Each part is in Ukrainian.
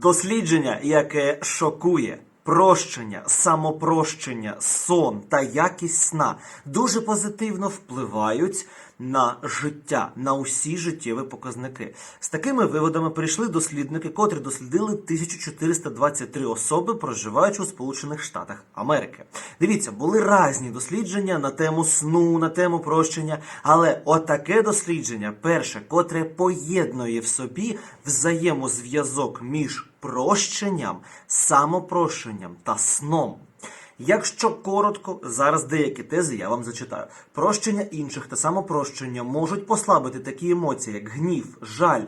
Дослідження, яке шокує. Прощення, самопрощення, сон та якість сна дуже позитивно впливають на життя, на усі життєві показники. З такими виводами прийшли дослідники, котрі дослідили 1423 особи, проживаючи у Сполучених Штатах Америки. Дивіться, були різні дослідження на тему сну, на тему прощення, але отаке дослідження, перше, котре поєднує в собі взаємозв'язок між прощенням, самопрощенням та сном. Якщо коротко, зараз деякі тези я вам зачитаю. Прощення інших та самопрощення можуть послабити такі емоції, як гнів, жаль,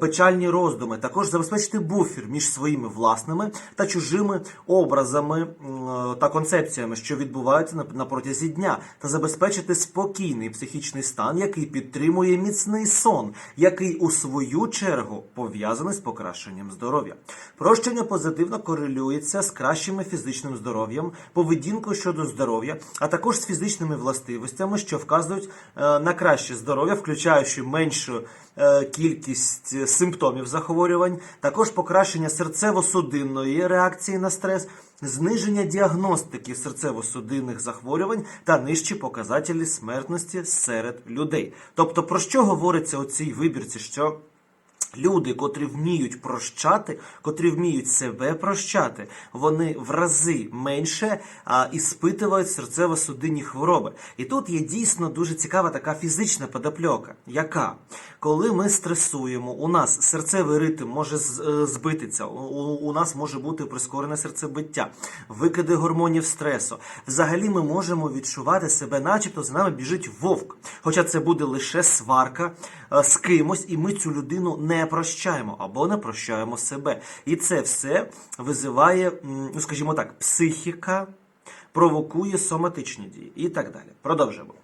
печальні роздуми, також забезпечити буфер між своїми власними та чужими образами та концепціями, що відбуваються на, протязі дня, та забезпечити спокійний психічний стан, який підтримує міцний сон, який у свою чергу пов'язаний з покращенням здоров'я. Прощення позитивно корелюється з кращим фізичним здоров'ям, поведінкою щодо здоров'я, а також з фізичними властивостями, що вказують е, на краще здоров'я, включаючи меншу е, кількість симптомів захворювань, також покращення серцево-судинної реакції на стрес, зниження діагностики серцево-судинних захворювань та нижчі показателі смертності серед людей. Тобто, про що говориться у цій вибірці? Що Люди, котрі вміють прощати, котрі вміють себе прощати, вони в рази менше а, іспитують серцево-судинні хвороби. І тут є дійсно дуже цікава така фізична подопльока, яка коли ми стресуємо, у нас серцевий ритм може е, збитися, у, у нас може бути прискорене серцебиття, викиди гормонів стресу. Взагалі ми можемо відчувати себе, начебто за нами біжить вовк. Хоча це буде лише сварка е, з кимось, і ми цю людину не прощаємо або не прощаємо себе. І це все визиває, ну скажімо так, психіка провокує соматичні дії і так далі. Продовжимо.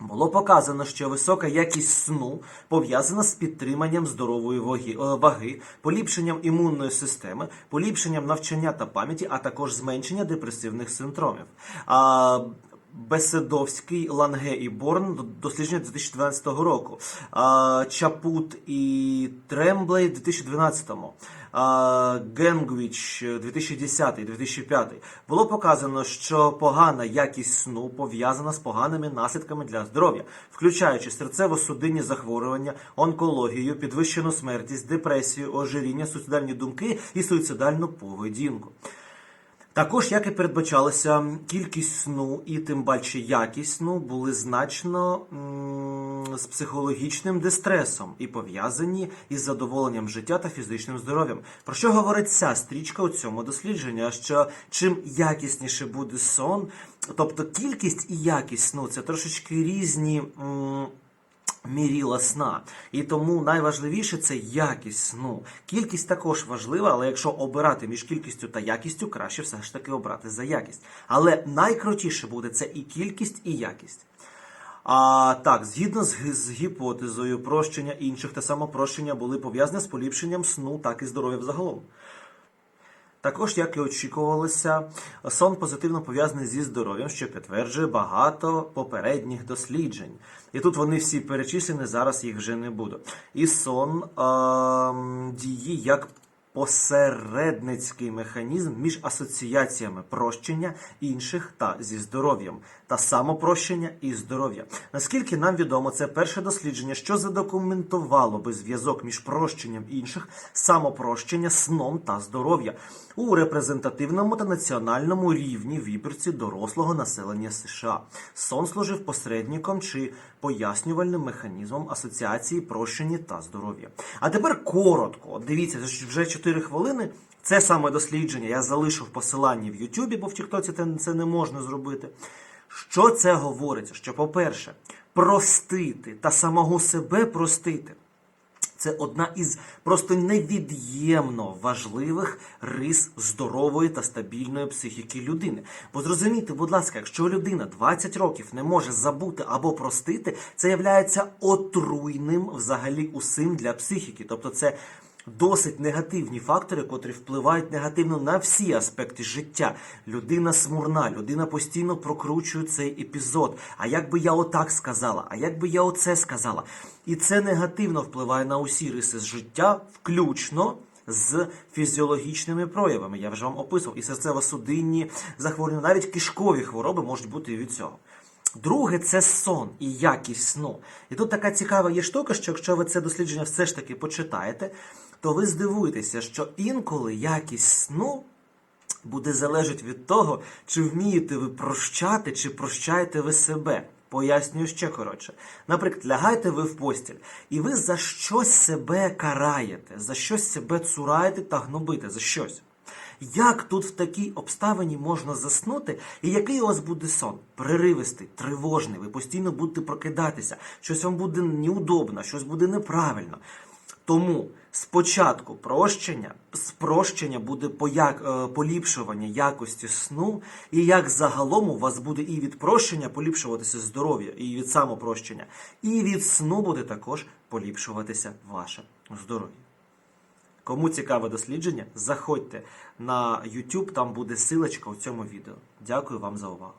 Було показано, що висока якість сну пов'язана з підтриманням здорової ваги, е, ваги, поліпшенням імунної системи, поліпшенням навчання та пам'яті, а також зменшення депресивних синдромів. А, Беседовський, Ланге і Борн дослідження 2012 року. Чапут і Тремблей 2012. А, Генгвіч 2010-2005. Було показано, що погана якість сну пов'язана з поганими наслідками для здоров'я, включаючи серцево-судинні захворювання, онкологію, підвищену смертність, депресію, ожиріння, суїцидальні думки і суїцидальну поведінку. Також, як і передбачалося, кількість сну і тим паче якість сну були значно м, з психологічним дистресом і пов'язані із задоволенням життя та фізичним здоров'ям. Про що говорить ця стрічка у цьому дослідженні? Що чим якісніше буде сон, тобто кількість і якість сну це трошечки різні. м, міріла сна. І тому найважливіше це якість сну. Кількість також важлива, але якщо обирати між кількістю та якістю, краще все ж таки обрати за якість. Але найкрутіше буде це і кількість, і якість. А так, згідно з, з гіпотезою, прощення інших та самопрощення були пов'язані з поліпшенням сну, так і здоров'я взагалом. Також, як і очікувалося, сон позитивно пов'язаний зі здоров'ям, що підтверджує багато попередніх досліджень. І тут вони всі перечислені, зараз їх вже не буду. І сон е діє як посередницький механізм між асоціаціями прощення інших та зі здоров'ям, та самопрощення і здоров'я. Наскільки нам відомо, це перше дослідження, що задокументувало би зв'язок між прощенням інших, самопрощення, сном та здоров'я у репрезентативному та національному рівні вибірці дорослого населення США. Сон служив посередником чи пояснювальним механізмом асоціації прощення та здоров'я. А тепер коротко, дивіться, вже 4 хвилини. Це саме дослідження я залишу в посиланні в Ютубі, бо в Тіктоці це- не можна зробити. Що це говориться? Що, по-перше, простити та самого себе простити. Це одна із просто невід'ємно важливих рис здорової та стабільної психіки людини. Бо зрозумійте, будь ласка, якщо людина 20 років не може забути або простити, це являється отруйним взагалі усім для психіки. Тобто це досить негативні фактори, котрі впливають негативно на всі аспекти життя. Людина смурна, людина постійно прокручує цей епізод. А як би я отак сказала, а як би я оце сказала? І це негативно впливає на усі риси життя, включно з фізіологічними проявами. Я вже вам описував і серцево-судинні захворювання, навіть кишкові хвороби можуть бути від цього. Друге це сон і якість сну. І тут така цікава є штука, що якщо ви це дослідження все ж таки почитаєте, то ви здивуєтеся, що інколи якість сну буде залежати від того, чи вмієте ви прощати, чи прощаєте ви себе. Пояснюю ще коротше. Наприклад, лягаєте ви в постіль, і ви за щось себе караєте, за щось себе цураєте та гнобите, за щось. Як тут в такій обставині можна заснути, і який у вас буде сон? Преривистий, тривожний, ви постійно будете прокидатися, щось вам буде неудобно, щось буде неправильно. Тому спочатку прощення, спрощення буде пояк, е, поліпшування якості сну, і як загалом у вас буде і від прощення поліпшуватися здоров'я, і від самопрощення, і від сну буде також поліпшуватися ваше здоров'я. Кому цікаве дослідження, заходьте на YouTube, там буде силочка у цьому відео. Дякую вам за увагу.